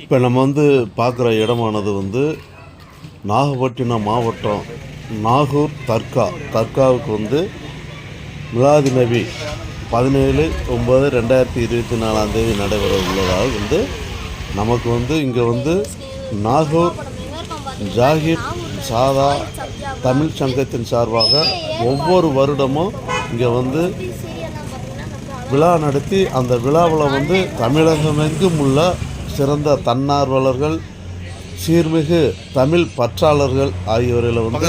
இப்போ நம்ம வந்து பார்க்குற இடமானது வந்து நாகப்பட்டினம் மாவட்டம் நாகூர் தர்கா. தர்காவுக்கு வந்து மிலாதி நபி பதினேழு ஒம்பது ரெண்டாயிரத்தி இருபத்தி நாலாம் தேதி நடைபெற உள்ளதால் வந்து நமக்கு வந்து இங்கே வந்து நாகூர் ஜாகிர் சாதா தமிழ் சங்கத்தின் சார்பாக ஒவ்வொரு வருடமும் இங்கே வந்து விழா நடத்தி அந்த விழாவில் வந்து தமிழகமெங்கும் உள்ள சிறந்த தன்னார்வலர்கள் சீர்மிகு தமிழ் பற்றாளர்கள் ஆகியோர்களை வந்து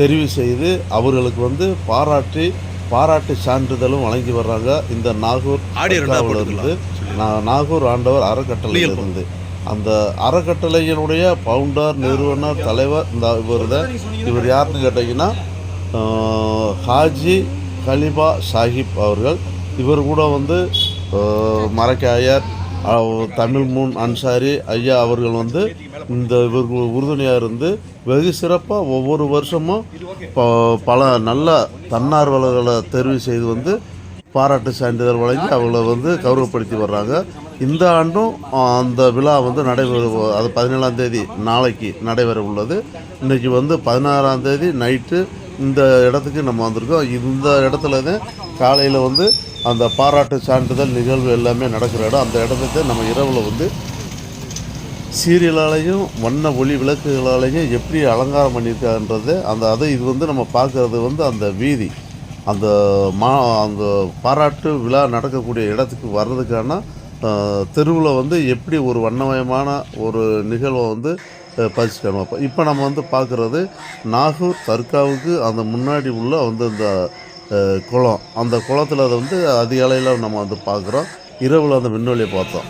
தெரிவு செய்து அவர்களுக்கு வந்து பாராட்டி பாராட்டு சான்றிதழும் வழங்கி வர்றாங்க. இந்த நாகூர் இருந்து நாகூர் ஆண்டவர் அறக்கட்டளையில் இருந்து அந்த அறக்கட்டளையினுடைய பவுண்டர் நிறுவனர் தலைவர் இந்த இவர் தான் இவர் யாருன்னு கேட்டிங்கன்னா ஹாஜி கலிபா சாஹிப் அவர்கள். இவர் கூட வந்து மரக்காயர் தமிழ் முன் அன்சாரி ஐயா அவர்கள் வந்து இந்த இவருக்கு உறுதுணையாக இருந்து வெகு சிறப்பாக ஒவ்வொரு வருஷமும் ப- பல நல்ல தன்னார்வலர்களை தெரிவு செய்து வந்து பாராட்டு சான்றிதழ் வழங்கி அவங்கள வந்து கௌரவப்படுத்தி வர்றாங்க. இந்த ஆண்டும் அந்த விழா வந்து நடைபெற அது பதினேழாம் தேதி நாளைக்கு நடைபெற உள்ளது. இன்றைக்கி வந்து பதினாறாம் தேதி நைட்டு இந்த இடத்துக்கு நம்ம வந்திருக்கோம். இந்த இடத்துல தான் காலையில் வந்து அந்த பாராட்டு சான்றிதழ் நிகழ்வு எல்லாமே நடக்கிற இடம். அந்த இடத்துக்கு நம்ம இரவில் வந்து சீரியலாலையும் வண்ண ஒளி விளக்குகளாலையும் எப்படி அலங்காரம் பண்ணியிருக்கான்றது அந்த அதை இது வந்து நம்ம பார்க்குறது வந்து அந்த வீதி. அந்த மா அந்த பாராட்டு விழா நடக்கக்கூடிய இடத்துக்கு வர்றதுக்கான தெருவில் வந்து எப்படி ஒரு வண்ணமயமான ஒரு நிகழ்வை வந்து அஹ், பதிச்சுக்கணும் அப்போ இப்போ நம்ம வந்து பார்க்குறது நாகூர் தர்காவுக்கு அந்த முன்னாடி உள்ள வந்து இந்த குளம். அந்த குளத்தில் அதை வந்து அதிகாலையில் நம்ம வந்து பார்க்குறோம். இரவில் அந்த விண்வெளியை பார்த்தோம்.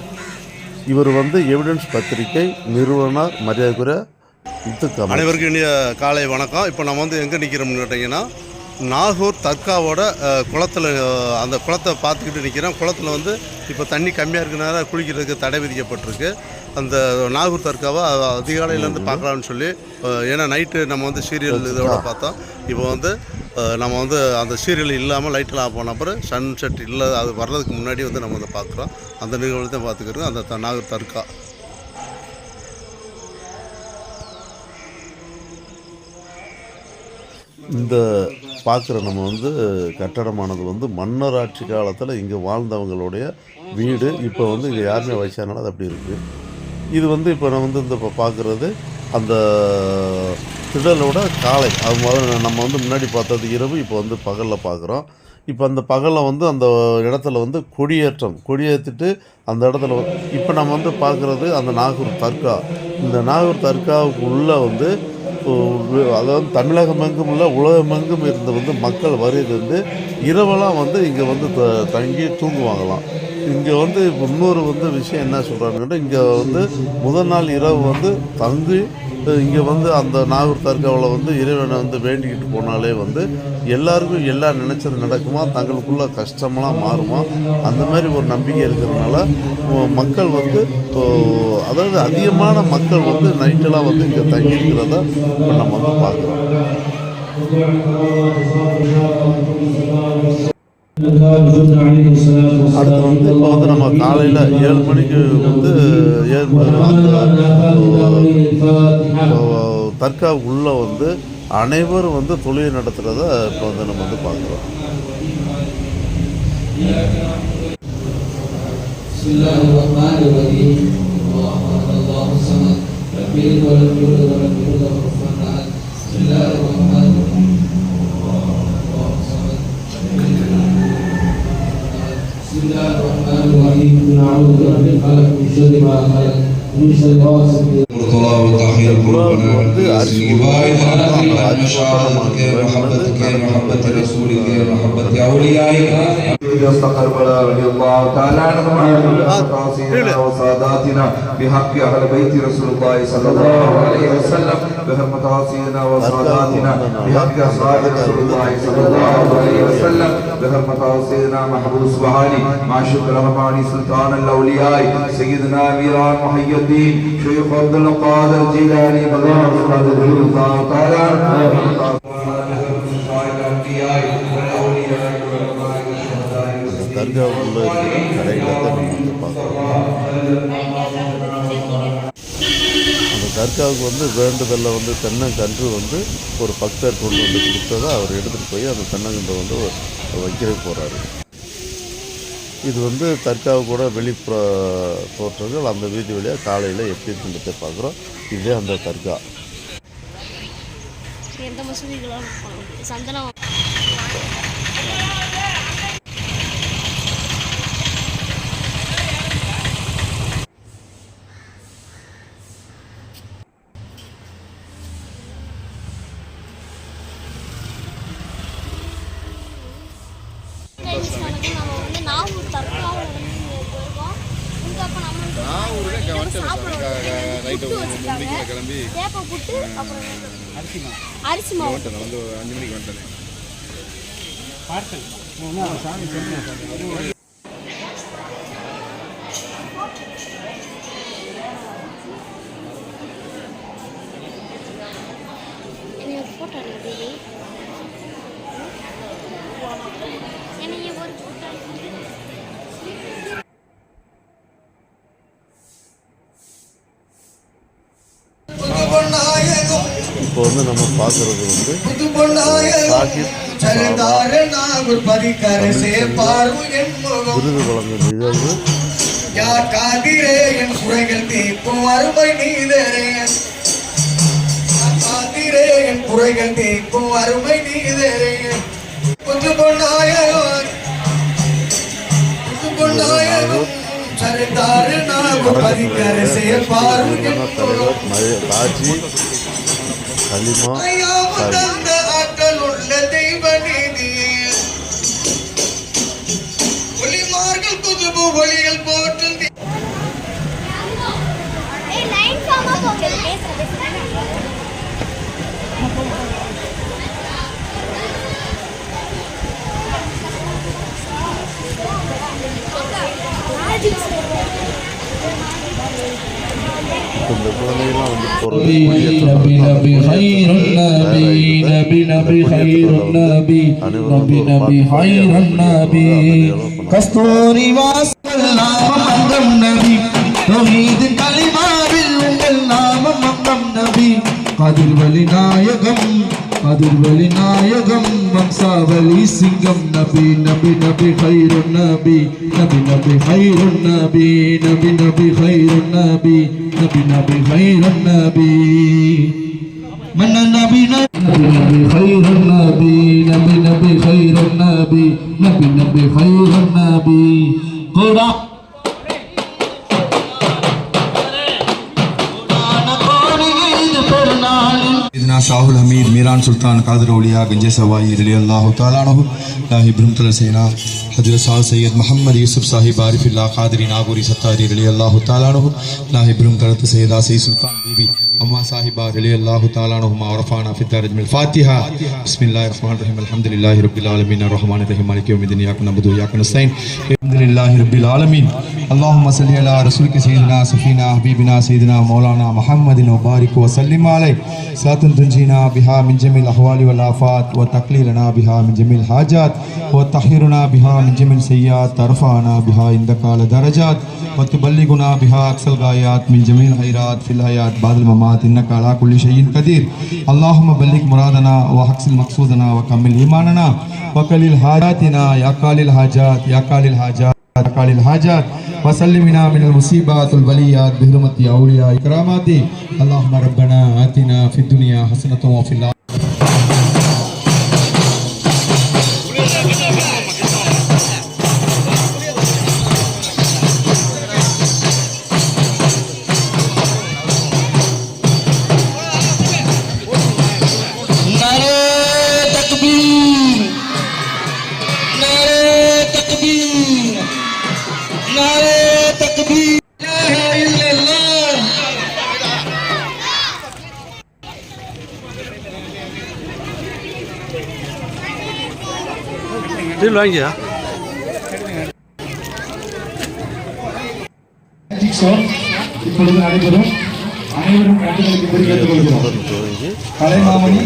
இவர் வந்து எவிடன்ஸ் பத்திரிகை நிறுவனர் மரியாதைக்குரிய முத்துக்காம அனைவருக்கும் இனிய காலை வணக்கம். இப்போ நம்ம வந்து எங்கே நிற்கிறோம்னு கேட்டிங்கன்னா நாகூர் தர்காவோட குளத்துல அந்த குளத்தை பார்த்துக்கிட்டு நிற்கிறோம் குளத்தில் வந்து இப்போ தண்ணி கம்மியாக இருக்கிறனால குளிக்கிறதுக்கு தடை விதிக்கப்பட்டிருக்கு. அந்த நாகூர் தர்காவை அதிகாலையிலேருந்து பார்க்கலாம்னு சொல்லி ஏன்னா நைட்டு நம்ம வந்து சீரியல் இதோட பார்த்தோம். இப்போ வந்து நம்ம வந்து அந்த சீரியல் இல்லாமல் லைட்டெல்லாம் ஆஃப் பண்ண அப்புறம் சன்செட் இல்லை அது வர்றதுக்கு முன்னாடி வந்து நம்ம வந்து பார்க்குறோம். அந்த நிகழ்வு தான் பார்த்துக்கிறோம் அந்த த- நாகூர் தர்கா. இந்த பார்க்குற நம்ம வந்து கட்டடமானது வந்து மன்னர் ஆட்சி காலத்தில் இங்கே வாழ்ந்தவங்களுடைய வீடு. இப்போ வந்து இங்கே யாருமே வயசானாலும் அது அப்படி இருக்குது இது வந்து இப்போ நான் வந்து இந்த இப்போ பார்க்குறது அந்த திடலோட காலை. அது முதல்ல நம்ம வந்து முன்னாடி பார்த்தது இரவு இப்போ வந்து பகலில் பார்க்குறோம். இப்போ அந்த பகலில் வந்து அந்த இடத்துல வந்து கொடியேற்றம். கொடியேற்றிட்டு அந்த இடத்துல இப்போ நம்ம வந்து பார்க்குறது அந்த நாகூர் தர்கா. இந்த நாகூர் தர்காவுக்கு உள்ளே வந்து அதாவது தமிழகமெங்கும் இல்லை உலகமெங்கும் இருந்து வந்து மக்கள் வருது வந்து இரவெல்லாம் வந்து இங்கே வந்து த- தங்கி தூங்குவாங்களாம். இங்கே வந்து இன்னொரு வந்து விஷயம் என்ன சொல்கிறாங்கன்னா இங்கே வந்து முதல் நாள் இரவு வந்து தங்கி இங்கே வந்து அந்த நாகூர் தர்காவில் வந்து இறைவனை வந்து வேண்டிக்கிட்டு போனாலே வந்து எல்லாருக்கும் எல்லாம் நினச்சது நடக்குமா? தங்களுக்குள்ள கஷ்டமெல்லாம் மாறுமா? அந்த மாதிரி ஒரு நம்பிக்கை இருக்கிறதுனால மக்கள் வந்து அதாவது அதிகமான மக்கள் வந்து நைட்டெல்லாம் வந்து இங்கே தங்கியிருக்கிறத இப்போ நம்ம வந்து பார்க்குறோம். அடுத்து வந்து இப்போ வந்து நம்ம காலையில் ஏழு மணிக்கு வந்து ஏழு மணி- அந்த தர்கா உள்ள வந்து அனைவரும் வந்து தொழில் நடத்துகிறத இப்போ வந்து நம்ம வந்து பார்க்குறோம் بسم الله الرحمن الرحيم وطلاب تحير قلوبنا بإذنك محبتك محبة رسولك يا محبة أوليائك استقبل رضي الله تعالى عنهم وعلى وساداتنا بحق أهل بيت رسول الله صلى الله عليه وسلم. بحرمة سيدنا وساداتنا بحق أصحاب رسول الله صلى الله عليه وسلم. بحرمة سيدنا محبوب سبحاني مع شكر رحماني سلطان الأولياء. سيدنا ميران محي الدين. شيخ عبد القادر الجيلاني مدام رضي الله تعالى. عنه தர்காவுக்குள்ளே உள்ள கடையில் தான் நம்ம வந்து தர்காவுக்கு வந்து வேண்டுதலில் வந்து தென்னங்கன்று வந்து ஒரு பக்தர் கொண்டு வந்து கொடுத்ததை அவர் எடுத்துகிட்டு போய் அந்த தென்னங்கன்று வந்து வைக்கிறதுக்கு போகிறாரு இது வந்து தர்காவு கூட வெளிப்புற தோற்றங்கள் அந்த வீதி வழியாக காலையில் எப்படி இருக்குன்றதை பார்க்குறோம். இதே அந்த தர்கா. எந்த மசூதிகளும் சந்தனம். அப்போ நம்ம சாப்பிட கிளம்பி வேப்ப புட்டு அப்புறம் அரிசி மாவு. வந்து அஞ்சு மணிக்கு வந்துட்டேன் என்னைய ஃபோட்டோ எடுங்க என்னைய ஒரு ஃபோட்டோ இப்போ வந்து நம்ம பார்க்குறது வந்து விருது வழங்கும் நிகழ்வு என் குறைகள் தீர்க்கும் அருமை நீதரே. அருமை நீதரே. கொஞ்சம் பொன்னாயகன் கொஞ்சம் பொன்னாயகம் சரிதாரு நாகு பதிக்கர செயற்பாரு தலைவர் نبي نبي خير النبي نبي نبي خير النبي نبي نبي خير النبي കസ്തൂരി വാസല്ലാമന്തം നബി തൗഹീദ് കലിമാവിൽ ഉള്ള നാമം നബി കതിർവലി നായകം അതിർവലി നായകം വംസാവലി സിംഗം നബി നബി നബി ഹൈറു നബി നബി നബി ഹൈറു നബി നബി നബി ഹൈറു നബി നബി നബി ഹൈറു നബി നബി നബി نبي خير النبي نبي نبي خير النبي نبي نبي خير النبي قرأ சுல்தான் காதர் ஒலியா கஞ்சே சவாய் இதிலே அல்லாஹு தாலானஹு லாஹி பிரம்தல சேனா. ஹஜ்ரத் சா சையத் முகமது யூசுப் சாஹிப் ஆரிஃபில்லா காதிரி நாகூரி சத்தாரி இதிலே அல்லாஹு தாலானஹு லாஹி பிரம்தலத்து சையதா சை சுல்தான் தேவி அம்மா சாஹிபா இதிலே அல்லாஹு தாலானஹுமா ரஃபானா ஃபித்தார் அஜ்மில் ஃபாத்திஹா. பிஸ்மில்லாஹிர் ரஹ்மான் ரஹீம். அல்ஹம்துலில்லாஹி ரப்பில் ஆலமீன். அர் ரஹ்மான் ரஹீம். மாலிகி யௌமிद्दीन யாக்கு நபுது யாக்கு நஸ்தைன் அல்ஹம்துலில்லாஹி ரப்பில் ஆலமீன். الرحمن الرحیم مالک یوم الدین یاک نعبد و یاک نستعین الحمد للہ رب العالمین اللہم صلی علی رسول کے سیدنا سفینہ حبیبنا سیدنا مولانا محمد وبارک وسلم علیہ صلاة تنجینا بها من جميع الأحوال والآفات وتقليلنا بها من جميع الحاجات وتحيرنا بها من جميع السيئات ترفعنا بها عندك على درجات وتبلغنا بها أقصى الغايات من جميع الخيرات في الحياة. بعد الممات إنك على كل شيء قدير. اللهم بلغ مرادنا وحسن مقصودنا وكمل إيماننا. وكلل حاجاتنا يا قال الحاجات يا قال الحاجات. قال الحاجات وسلمنا من المصيبات والبليات بحرمة أولياء كرامات اللهم ربنا آتنا في الدنيا حسنة وفي الآخرة டீல் வாங்கியா இப்பொழுது நடைபெறும் அனைவரும் கலைமாமணி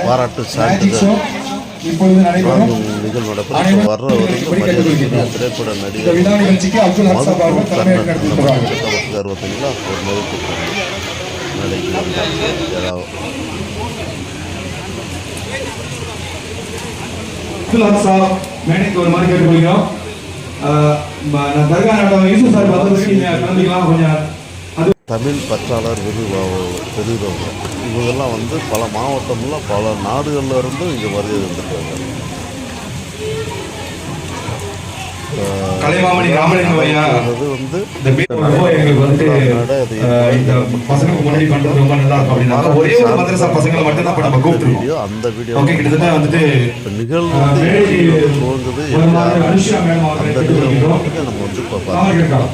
பாராட்டு சான்றிதழ் நடைபெறும் வழங்கும் நிகழ்வு நடைபெறும் இப்போ வர்ற வந்து மரியாதைக்குரிய திரைப்பட இந்த நடிகர் விழா நிகழ்ச்சிக்கு அப்துல் ஹக் சாப் அவர்கள் தலைமையேற்று நடத்தி வருவார்கள் நமக்கு அறுபது அறுபத்தஞ்சில் ஒரு மதிப்பு நாளைக்கு சாப் மேடைக்கு ஒரு மாதிரி கேட்டுக்கொள்கிறோம். நான் தர்கா நாட்டம் யூசுப் சார் வந்ததுக்கு நீங்க கலந்துக்கலாம் கொஞ்சம் தமிழ் பற்றாளர் விருது பெருகிறவங்க இவங்கெல்லாம் வந்து பல மாவட்டம்லாம் பல நாடுகளில் இருந்தும் இங்கே வருகை வந்துருக்காங்க கலைமாமணி ராமலிங்கம் ஐயா. அது வந்து எங்களுக்கு ஆஹ், இந்த பசங்களுக்கு முன்னாடி பண்றது ரொம்ப நல்லா இருக்கும் அப்படின்னா ஒரே ஒரு மதரசா பசங்களை மட்டும் தான் நம்ம கூப்பிட்டுருக்கோம் அந்த வீடியோ ஓகே கிட்டத்தட்ட வந்துட்டு நிகழ்வு வந்து துவங்குது அனுஷா மட்டும் நம்ம வந்து பார்க்கலாம்.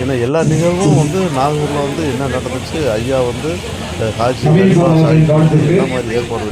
ஏன்னா எல்லா நிகழ்வும் வந்து நாகூரில் வந்து என்ன நடந்துச்சு ஐயா வந்து காட்சி என்ன மாதிரி ஏற்பாடு